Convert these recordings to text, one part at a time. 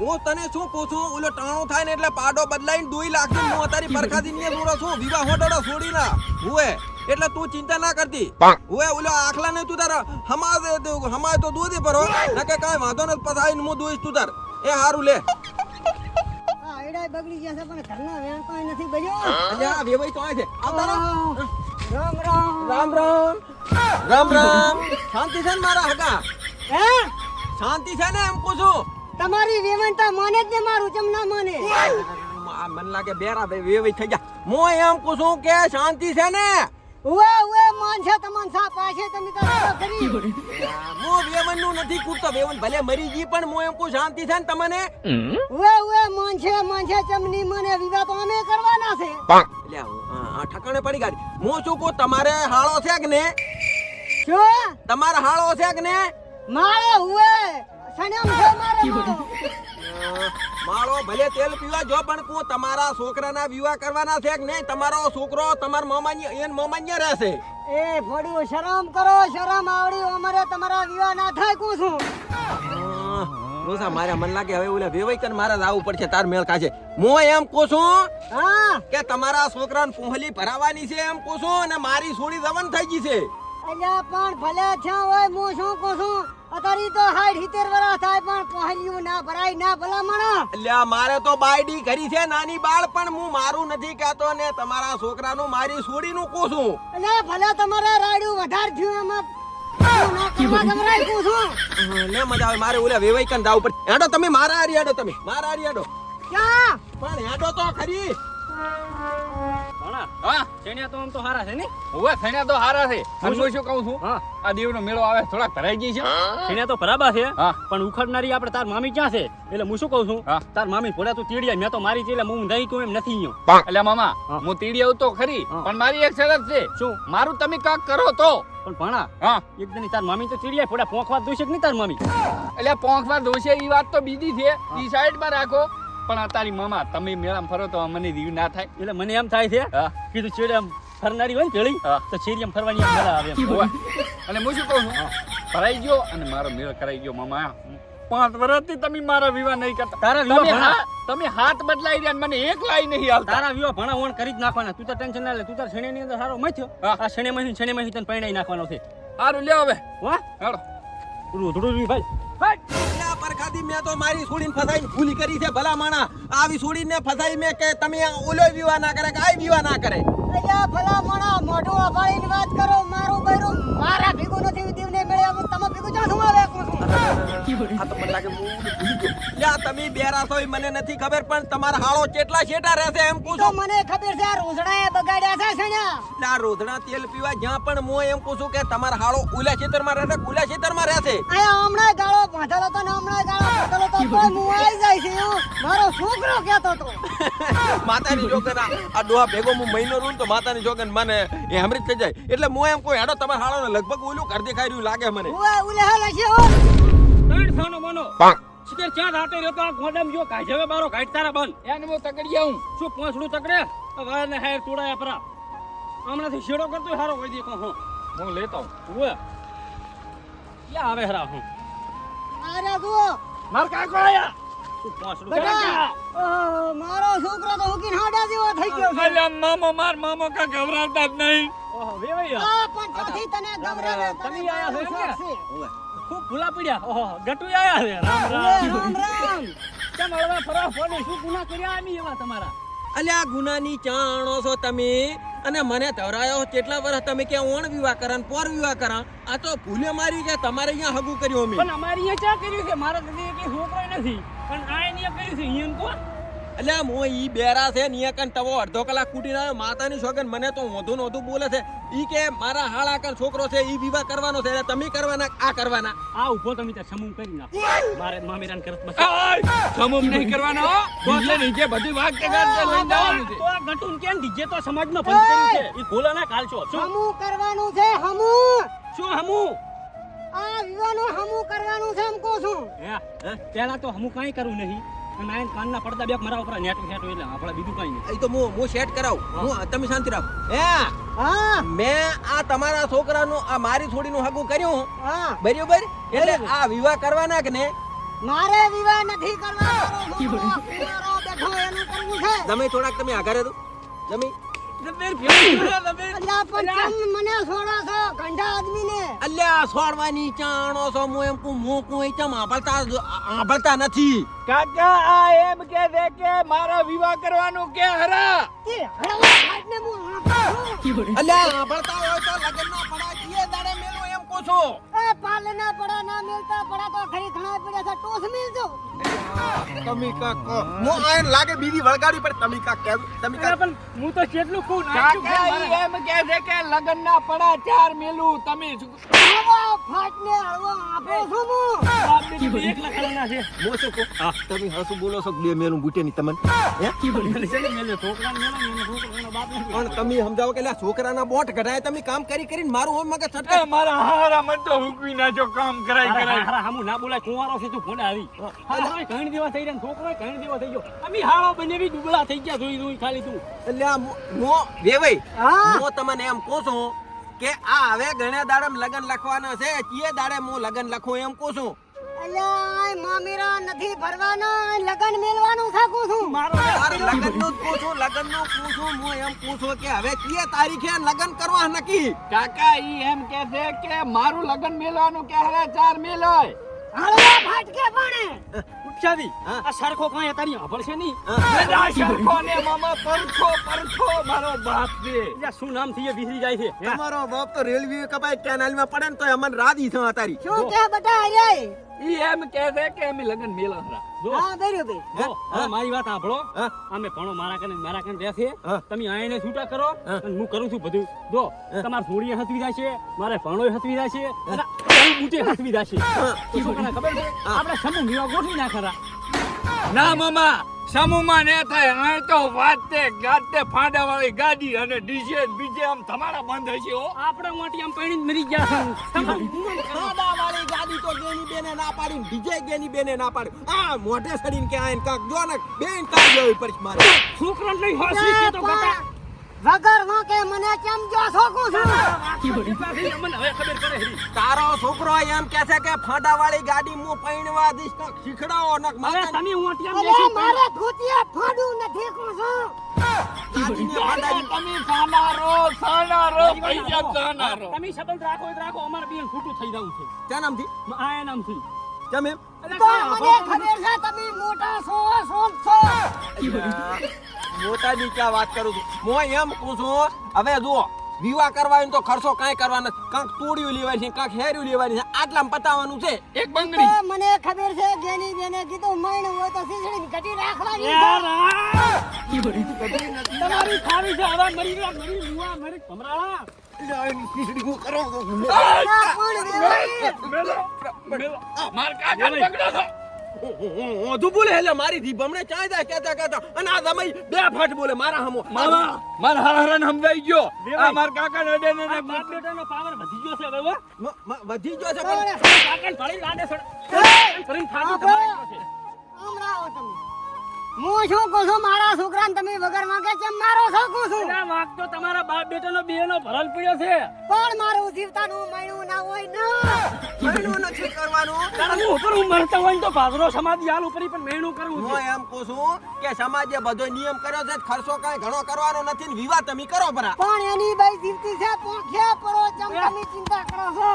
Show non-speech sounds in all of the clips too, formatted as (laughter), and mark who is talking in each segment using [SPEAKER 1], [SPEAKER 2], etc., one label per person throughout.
[SPEAKER 1] હું તને શું પૂછું? ઓલો ટાણો થાય ને એટલે પાડો બદલાઈને દોઈ લાખી. હું અત્યારે પરખાદી ને જોડો છું. વિવાહ હોડોડો છોડી ના હુએ એટલે તું ચિંતા ના કરતી. હુએ ઓલો આખલા ને તું તાર. હમાય હમાજ હમાય તો દૂધ ભરો. ના કે કાંઈ વાંધો નથી પસાઈને હું દોઈશ તું તાર. એ હારું લે.
[SPEAKER 2] આ બગડી ગયા છે પણ ઘરના વેણ કોઈ નથી બજ્યો
[SPEAKER 1] અલ્યા વેવાઈ તો આ છે. આવતા
[SPEAKER 2] રામ રામ.
[SPEAKER 1] રામ રામ. રામ રામ. શાંતિ છે ને મારા હગા?
[SPEAKER 2] હે?
[SPEAKER 1] શાંતિ છે ને એમ કહું છું
[SPEAKER 2] તમારી વેવણતા માને જ ને મારું ચમ ના માને.
[SPEAKER 1] મન મને લાગે બેરા બે વેવાઈ થઈ ગયા. હું એમ કહું છું કે શાંતિ છે ને?
[SPEAKER 2] ઉવે ઉવે માન છે તમન સા પાછે તમે તો કરી
[SPEAKER 1] હું વેવનનું નથી કૂટતો. વેવન ભલે મરી ગઈ પણ હું એમ કહું શાંતિ છે ને તમને?
[SPEAKER 2] ઉવે ઉવે માન છે માન છે ચમની મને વિવાહ તો અમે કરવાના છે.
[SPEAKER 1] એટલે આ આ ઠકાણે પડી ગાડી. હું શું કહું તમારે હાળો છે કે ને?
[SPEAKER 2] શું?
[SPEAKER 1] તમારે હાળો છે કે ને?
[SPEAKER 2] મારે ઉવે. મારે
[SPEAKER 1] ભલે તેલ પીવા જો પણ હું તમારા છોકરાના વિવાહ કરવાના છે કે નહીં? તમારો છોકરો તમાર મામાની એન મામાન્ય રહેશે.
[SPEAKER 2] એ ફોડ્યું શરમ કરો શરમ આવડી અમારે તમારા વિવાહ ના થાય કું છું.
[SPEAKER 1] રોસા મારે મન લાગે હવે ઓલે વેવાઈ કન મારે જ આવવું પડશે તાર મેળ ખાશે. હું એમ કહું છું
[SPEAKER 2] હા.
[SPEAKER 1] કે તમારા છોકરાને પુંહલી ભરાવાની છે એમ કહું છું અને મારી સોળી રવન થઈ ગઈ છે.
[SPEAKER 2] અલ્યા પણ ભલે થયા હોય હું શું કહું છું? અત્યારે તો હાઈટ હિતેર વરા થાય પણ પહેલ્યું ના ભરાય ના ભલા માણા
[SPEAKER 1] અલ્યા મારે તો બાયડી ઘરી છે નાની બાળ પણ હું મારું નથી કહેતો ને તમારા છોકરાનું મારી સોડીનું કહું છું.
[SPEAKER 2] અલ્યા ભલે તમારે રાડ્યું વધારે થયું એમાં ના
[SPEAKER 1] મજા આવે મારે ઓલા વેવાઈ કન જાવું પડે હેડો તમે મારા હારી હેડો તમે મારા હારી હેડો.
[SPEAKER 2] ક્યાં?
[SPEAKER 1] પણ હેડો તો ખરી.
[SPEAKER 3] હા.
[SPEAKER 4] શેણિયા તો આમ તો હારા છે ને?
[SPEAKER 3] હવે થઈને તો હારા છે. હું શું કહું છું?
[SPEAKER 4] હા.
[SPEAKER 3] આ દેવનો મેળો આવે થોડાક ભરાઈ ગઈ છે.
[SPEAKER 4] શેણિયા તો બરાબર છે પણ ઉખડનારી આપણે તાર મામી ક્યાં છે? એટલે હું શું કહું છું? તાર મામી ભોળા તું તીડિયા મેં તો મારી છે એટલે હું નહીં કહું એમ નથી
[SPEAKER 3] એટલે મામા
[SPEAKER 4] હું.
[SPEAKER 3] તીડી આવું તો ખરી પણ મારી એક શરત છે.
[SPEAKER 4] શું?
[SPEAKER 3] મારું તમે કાક કરો તો.
[SPEAKER 4] પણ ભણા
[SPEAKER 3] હા.
[SPEAKER 4] એકદમ તાર મામી તો ચીડિયા ફોડા પોંખવા દોશે કે નહીં તાર મામી?
[SPEAKER 3] એટલે પોંખમાં દોષે એ વાત તો બીજી છે. ઈ સાઈડમાં રાખો. પણ આ તારી મામા તમે મેળામાં ફરો તો મને રીવ ના થાય.
[SPEAKER 4] એટલે મને એમ થાય છે કીધું છેડે આમ ફરનારી હોય ને પેલી તો છેડી ચેરિયમ ફરવાની આમ મજા આવે.
[SPEAKER 3] અને હું શું કહું છું? ભરાઈ ગયો અને મારો મેળ કરાઈ ગયો મામા. પાંચ વર્ષથી તમે મારા વિવાહ નહીં કરતા.
[SPEAKER 4] તારા વિવાહ
[SPEAKER 3] તમે હાથ બદલાઈ રહ્યા મને એક લાઈ નહીં આવતા
[SPEAKER 4] તારા વિવાહ ભણા ઓણ કરી જ નાખવાના. તું તો ટેન્શન ના લે તું તાર શેણે ની અંદર સારો મથ્યો આ શેણે મહી શેણે મહી તને પરણાઈ નાખવાનો છે.
[SPEAKER 3] સારું લ્યો હવે.
[SPEAKER 4] વાહ
[SPEAKER 3] હાડો
[SPEAKER 4] રૂધડું ભાઈ.
[SPEAKER 1] અલ્યા પરખાદી મેં તો મારી સોડીને ફસાઈને ભૂલ કરી છે, ભલા માણા આવી સોડીને ફસાઈ મેં કે તમે ઓલો વિવાહ ના કરે કે આ વિવાહ ના કરે? આ તો મને લાગે હું ભૂલી ગયો. લ્યા તમે બેરા છો મને નથી ખબર પણ તમારા હાળો કેટલા શેટા રહેશે એમ પૂછો.
[SPEAKER 2] મને ખબર છે આ બગાડ્યા છે સણ્યા
[SPEAKER 1] તેલ પીવા જ્યાં પણ હું એમ પૂછું કે તમારા હાળો ઉલા ખેતરમાં રહેશે ઉલા ખેતરમાં રહેશે.
[SPEAKER 2] આયા હમણાં ગાળો બાંધેલો તો ને હમણાં ગાળો બાંધેલો તો કોઈ મું આવી જાય છે મારો છોકરો કહેતો તો (laughs)
[SPEAKER 1] માતાની જોગન આ ડોહા ભેગો હું મહિનો રહું તો માતાની જોગન મને એ હમરી થઈ જાય. એટલે હું એમ કોઈ હેડો તમારા હાડો લગભગ ઓલું કરી દેખાઈ રહ્યું લાગે મને.
[SPEAKER 2] ઉલે હો.
[SPEAKER 4] ત્રણ સાનો મોનો શિખર ચાર હાટે રહ્યો તો આ ગોડામ જો કાઢ હવે બારો કાઢ તારા બંધ.
[SPEAKER 3] એને હું તકડી આવું.
[SPEAKER 4] શું પોંછડું તકડે વાળ ને હાયર તોડાયા પરા. હમણાંથી શેડો કરતો હારો હોય દેખો હું.
[SPEAKER 3] હું લેતો
[SPEAKER 4] ઉવે ક્યાં આવે હરા હું?
[SPEAKER 2] અરે જુઓ.
[SPEAKER 4] માર કાકો આયા. શું પોંછડું
[SPEAKER 2] બેટા ઓહો, મારો છોકરો તો હુકીને હાડા જેવો થઈ ગયો છે.
[SPEAKER 3] અલ્યા મામો માર મામો કા ગભરાવતા જ નહીં.
[SPEAKER 4] ઓહો વેવાઈ
[SPEAKER 2] આ પણ તને ગભરાવે તને
[SPEAKER 4] તમે આયા છો ને? ખૂબ ભૂલા પડ્યા. ઓહો ગટુ આયા છે. રામ રામ.
[SPEAKER 2] રામ રામ.
[SPEAKER 4] કેમ હળવા ફરવા ફોડી? શું ગુના કર્યા આમી એવા તમારા?
[SPEAKER 1] અલ્યા ગુનાની ચાણો છો તમે? અને મને ધવરાયો કેટલા વર્ષ તમે કે ઓણ વિવાહ કરા ને પોર વિવાહ કરા? આ તો ભૂલે મારી કે તમારે અહીંયા હગું કર્યું અમે.
[SPEAKER 4] પણ અમારી અહીંયા ચા કર્યું કે મારા દીદી કે છોકરો નથી. પણ આ અહીંયા કર્યું છે અહીંયા કોણ?
[SPEAKER 1] અલ્યા હું ઈ બેરા છે ને કન તવો અડધો કલાક કૂટી આવ્યો. માતાની શોગન મને તો વધુ ને વધુ બોલે છે. ઈ કે મારા હાળા કન છોકરો છે ઈ વિવાહ કરવાનો છે એટલે તમે કરવાના આ કરવાના?
[SPEAKER 4] આ ઊભો તમે ત્યાં સમૂહ કરી નાખો. મારે મામેરાન કરત બસ.
[SPEAKER 3] સમૂહ નહીં કરવાનો હો. નીચે નીચે બધી વાત કે લઈને જવાનું છે.
[SPEAKER 4] તો આ ગટુન કેમ દીજે તો સમાજમાં બંધ કર્યું છે? ઈ ખોલા ના કાલ છો. શું?
[SPEAKER 2] કરવાનું છે હમુ
[SPEAKER 4] શું હમુ
[SPEAKER 2] આ વિવાહનો હમુ કરવાનું છે એમ કહું છું.
[SPEAKER 4] હે હે? પેલા તો હમુ કાંઈ કરું નહીં. અને આઈને કાનના પડદા બે મારા ઉપર નેટું નેટું એટલે આપણે બીજું કાંઈ નહીં.
[SPEAKER 1] એ તો હું હું સેટ કરાવું. હું. તમે શાંતિ રાખો. હે?
[SPEAKER 2] હા.
[SPEAKER 1] મેં આ તમારા છોકરાનું આ મારી થોડીનું હાગું કર્યું
[SPEAKER 2] હા.
[SPEAKER 1] બરાબર? એટલે આ વિવાહ કરવાના કે ને
[SPEAKER 2] મારે વિવાહ નથી કરવા મારો છોકરો કુંવારો બેઠો એનું કરવું છે.
[SPEAKER 1] તમે થોડાક તમે આઘારે તો તમે
[SPEAKER 2] અલ્યા પણ કેમ મને છોડો છો? ગંડા આદમીને.
[SPEAKER 1] અલ્યા સોડવાની ચાણો છો હું એમ કુ મો કુ એ ચમ આંભળતા આંભળતા નથી.
[SPEAKER 3] કાકા આ એમ કે છે કે મારા વિવાહ કરવાનું કે હરા?
[SPEAKER 1] અલ્યા આંભળતા હોય તો લગન ના પડા કીએ દાડે મેલો એમ કો છો.
[SPEAKER 2] એ પાલના પડા ના મેલતા પડા તો ખરી ઘણા પડ્યા છે. ટોસ મેલજો.
[SPEAKER 1] તમે કાક મો આયન લાગે બીજી વળગાડી પર તમે કાક કહે. તમે કાક
[SPEAKER 4] પણ હું તો કેટલું કહું મારે.
[SPEAKER 3] એમ કે છે કે લગન ના પડા ચાર મેલું તમે શું-
[SPEAKER 2] હળવા ફાટને હળવા આપો છું હું.
[SPEAKER 4] એકલા ખાવાના છે.
[SPEAKER 1] મો શું કો તમે હસુ બોલો છો બે મેલું બુટે ની તમને? હે?
[SPEAKER 4] છે ને મેલે છોકરા મેલો ને બાપ
[SPEAKER 1] પણ તમે સમજાવો કે લા છોકરાના બોટ કઢાય તમે કામ કરી કરીને મારું હોમ મગજ છટકે
[SPEAKER 3] મારા હારા મન તો હુકવી નાખો કામ કરાય કરાય.
[SPEAKER 4] હારા, હામું ના બોલાય કુંવારો છે તું ભોંડા આવી. હારા, ઘણી દિવસ થઈ રહ્યા છોકરો ઘણી દિવસ થઈ ગયો. અમે હાળો બનેવી દુબળા થઈ ગયા જોઈ જોઈ ખાલી તું.
[SPEAKER 1] એટલે આ મો- વેવાઈ મો તમને એમ કહું છું કે આ હવે ગણે દાડમ લગન લખવાના છે કીએ દાડે મો લગન લખું એમ કહું છું.
[SPEAKER 2] અલ્યા મામીરા નથી ભરવાના લગન મેલવાનું થાકું છું.
[SPEAKER 4] મારો
[SPEAKER 1] લગનનું પૂછું લગનનું પૂછું હું એમ પૂછું કે હવે કીએ તારીખે લગન કરવા નક્કી.
[SPEAKER 3] કાકા ઈ એમ કે છે કે મારું લગન મેલવાનું કે હવે ચાર મેલોય
[SPEAKER 2] હળવા ફાટકે પણ.
[SPEAKER 4] આ સરખો કાંઈ તારી હંભળ છે નહીં?
[SPEAKER 3] શરખો ને મામા પરખો પરખો મારો બાપ છે.
[SPEAKER 4] એટલે શું નામથી વિસરી જાય છે?
[SPEAKER 1] તમારો બાપ તો રેલવે કપાય કેનાલમાં પડે ને તો અમને રાજી છે તારી
[SPEAKER 2] શું કે બટા અરે
[SPEAKER 3] ઈ એમ કે છે કે અમે લગન મેલા
[SPEAKER 4] મારી વાત સાંભળો. અમે ભણો મારા કને મારા કને
[SPEAKER 1] હા.
[SPEAKER 4] તમે આઈને છૂટા કરો
[SPEAKER 1] હું.
[SPEAKER 4] કરું છું બધું. જો તમાર સોડીએ હસવી જશે મારે ભણોય હસવી જશે બુટે હસવી જશે. ખબર છે? આપણે સમૂહ ગોઠવી ના ખરા
[SPEAKER 3] ના મામા. સમૂહમાં ને થાય આ તો વાતે ગાતે ફાડા વાળી ગાડી અને ડીજે બીજે આમ તમારા બંધ હશે હો.
[SPEAKER 4] આપણે મોટી આમ પૈણી મરી ગયા છે.
[SPEAKER 1] ખાડા વાળી ગાડી તો ગેની બેને ના પાડી બીજે ગેની બેને ના પાડી. આ મોઢે સડીને કે આયન કાક જો ને બેન કાક જોઈ પડી મારે.
[SPEAKER 4] છોકરા નહીં હસવી કે તો ગટા
[SPEAKER 2] વગર વાંકે મને કેમ જો છોકું છું?
[SPEAKER 4] હવે ખબર પડે
[SPEAKER 1] તારો છોકરો એમ કે છે કે ફાડા વાળી ગાડી મુ પૈણવા દીશ તો શીખડાવો નક મારે
[SPEAKER 4] તમે મોટી આમ
[SPEAKER 2] અરે મારે ધોતિયા ફાડું નથી કહું છું.
[SPEAKER 3] તમે સાનારો સાનારો. પૈસા સાનારો
[SPEAKER 4] તમે સંબંધ રાખો એ રાખો. અમાર બેન છૂટું થઈ જાવું છે.
[SPEAKER 1] ક્યાં નામથી?
[SPEAKER 4] આ એ નામથી.
[SPEAKER 1] કેમ એમ?
[SPEAKER 2] તો મને ખબર છે તમે મોટા છો શોધ છો?
[SPEAKER 1] મોટાની ક્યાં વાત કરું છું. હું એમ કહું છું હવે જુઓ વિવાહ કરવા તો ખર્ચો કાંઈ કરવાનો નથી. કાંક તોડિયું લેવાની છે કાંક હેર્યું લેવાની છે. આટલામાં પતાવવાનું છે.
[SPEAKER 3] એક બંગડી.
[SPEAKER 2] મને ખબર છે જેની જેને કીધું મણ હોય તો સીસડી ઘટી રાખવાની છે.
[SPEAKER 4] તમારી ખાવી છે હવે મરી ગયા મરી મુવા મરી. ભમરાળા
[SPEAKER 2] ના પણ વેવાઈ.
[SPEAKER 4] મેલો મેલો.
[SPEAKER 3] માર કાકા પકડો છો.
[SPEAKER 1] ઓધું બોલે હેલે મારી જીભ બમણે ચાય દા કેતા કેતા અને આ સમય બે ફાટ બોલે મારા હમો
[SPEAKER 3] મામા માર હરહરન સમજાઈ ગયો આ માર કાકા ને અડે ને
[SPEAKER 4] બાપ બેટાનો પાવર વધી ગયો છે હવે હો.
[SPEAKER 1] વધી ગયો છે
[SPEAKER 2] પણ
[SPEAKER 1] કાકા
[SPEAKER 4] કાકાને ભળી લાડે સડ.
[SPEAKER 2] ફરી
[SPEAKER 4] કરીને થાતું તમારે! છે.
[SPEAKER 2] આવો તમે હું શું કહું છું મારા છોકરાને તમે વગર માંગે કેમ મારો છું
[SPEAKER 4] ના વાંક તો તમારા બાપ બેટાનો બેનો ભરલ પડ્યો છે.
[SPEAKER 2] પણ મારું જીવતાનું મણ્યું ના હોય ના?
[SPEAKER 1] મહિનું નથી કરવાનું.
[SPEAKER 4] કારણ હું ઉપર હું મરતો હોય તો ભાદરો સમાજ યાલ ઉપર પણ મહેણું કરવું
[SPEAKER 1] હું એમ કહું છું કે સમાજે બધો નિયમ કર્યો છે ખર્ચો કાઈ ઘણો કરવાનો નથી ને વિવાહ તમે કરો બરા
[SPEAKER 2] પણ એની ભાઈ જીવતી છે પોખ્યા પરો ચમ તમે ચિંતા કરો છો.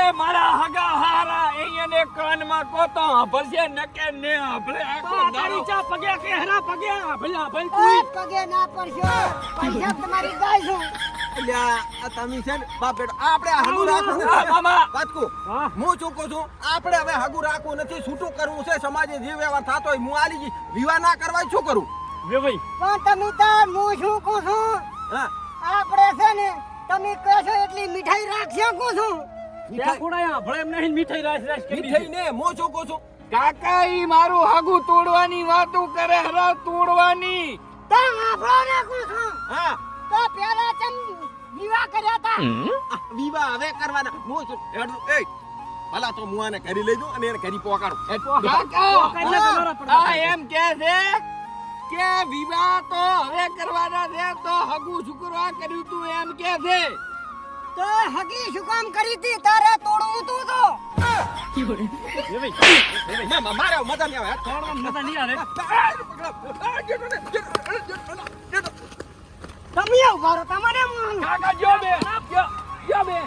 [SPEAKER 3] એ મારા હગા હારા એને કાનમાં કોતો હભરશે નકે ને
[SPEAKER 4] આપણે
[SPEAKER 3] આખો
[SPEAKER 4] આ
[SPEAKER 3] દાડો.
[SPEAKER 4] ચા પગે કે હરા પગે? ભલા ભલ
[SPEAKER 2] ઓય પગે ના પરશો પૈસા તમારી ગાય છું.
[SPEAKER 1] અલ્યા આ તમે છે ને બાપ બેટો આપણે હગું રાખવું
[SPEAKER 3] મામા.
[SPEAKER 4] હું.
[SPEAKER 1] ચૂકું છું? આપણે હવે હગુ રાખવું નથી છૂટું કરવું છે સમાજે જે વ્યવહાર થતો હોય હું આલી. વિવાહ ના કરવા શું કરું?
[SPEAKER 4] વે ભાઈ.
[SPEAKER 2] પણ તમે હું શું કહું છું?
[SPEAKER 1] હા.
[SPEAKER 2] આપણે છે ને તમે કહેશો એટલી મીઠાઈ રાખશો કહું છું.
[SPEAKER 1] મીઠાઈ
[SPEAKER 4] કોડાયા ભળે એમ નહીં મીઠાઈ રાસ રાસ કરી
[SPEAKER 1] મીઠાઈ ને હું ચૂકું છું.
[SPEAKER 3] કાકા ઈ મારું હાગું તોડવાની વાતો કરે હરા તોડવાની.
[SPEAKER 2] તો આપણો ને છું
[SPEAKER 1] હા.
[SPEAKER 2] તો પેલા ચમ વિવાહ કર્યા તા?
[SPEAKER 1] વિવાહ હવે કરવાના. હું છું એ ભલા તો હું આને કરી લઈ જાઉં અને એને કરી પોકાડો. એ
[SPEAKER 3] આ એમ કે છે કે વિવાહ તો હવે કરવાના છે તો હગું શુક્રવાર કર્યું તું એમ કે છે.
[SPEAKER 2] તો હગી શું કામ કરી હતી? તારે તોડવું તું તો.
[SPEAKER 4] મારે મજા નહીં આવે
[SPEAKER 1] મજા નહીં આવે
[SPEAKER 2] તમે રહો તમને હું
[SPEAKER 3] કાકા જો બે.